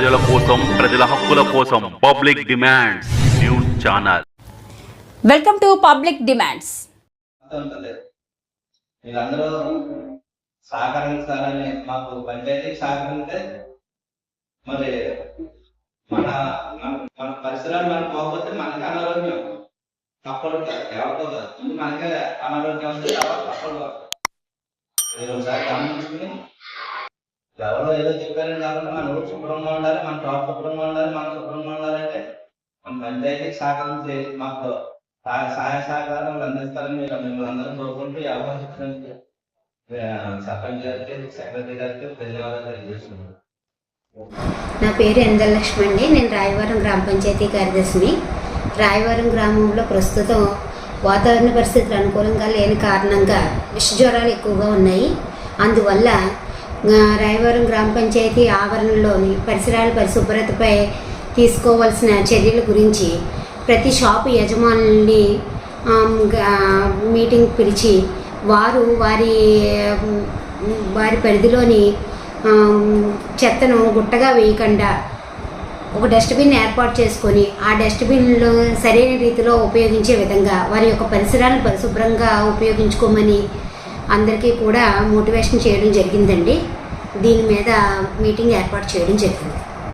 ప్రజల కోసం ప్రజల హక్కుల కోసం public demands news channel. Welcome to public demands. వీళ్ళందరూ సహకరించాలని మాకు పంచాయతీకి సహకరిస్తే మరి మన మన- మన పరిసరాలు మనకు పోకపోతే మనకి అనారోగ్యం. తప్పదు ఎవరితో మనకే అనారోగ్యం వస్తే తప్పదు ఒకసారి గమనించుకుని ఎవరో ఏదో చెప్పారని కాకుండా మన ఊరు శుభ్రంగా ఉండాలి మన తోట శుభ్రంగా ఉండాలి మనం శుభ్రంగా ఉండాలంటే మన పంచాయతీకి సహకారం చేసి మాకు సహాయ సహాయ సహకారాలు అందిస్తారని మీరు మిమ్మల్ని అందరం కోరుకుంటూ ఈ అవకాశం సర్పంచ్ గారికి సెక్రటరీ గారికి ధన్యవాదాలు తెలియజేస్తున్నాను. నా పేరు ఎందల లక్ష్మి అండి. నేను రాయవరం గ్రామ పంచాయతీ కార్యదర్శిని. రాయవరం గ్రామంలో ప్రస్తుతం వాతావరణ పరిస్థితులు అనుకూలంగా లేని కారణంగా విష జ్వరాలు ఎక్కువగా ఉన్నాయి. అందువల్ల రాయవరం గ్రామ పంచాయతీ ఆవరణలోని పరిసరాల పరిశుభ్రతపై తీసుకోవాల్సిన చర్యల గురించి ప్రతి షాపు యజమానుల్ని మీటింగ్ పిలిచి వారు వారి వారి పరిధిలోని చెత్తను గుట్టగా వేయకుండా ఒక డస్ట్బిన్ ఏర్పాటు చేసుకొని ఆ డస్ట్బిన్లో సరైన రీతిలో ఉపయోగించే విధంగా వారి యొక్క పరిసరాలను పరిశుభ్రంగా ఉపయోగించుకోమని అందరికీ కూడా మోటివేషన్ చేయడం జరిగిందండి. దీని మీద మీటింగ్ ఏర్పాటు చేయడం జరిగింది.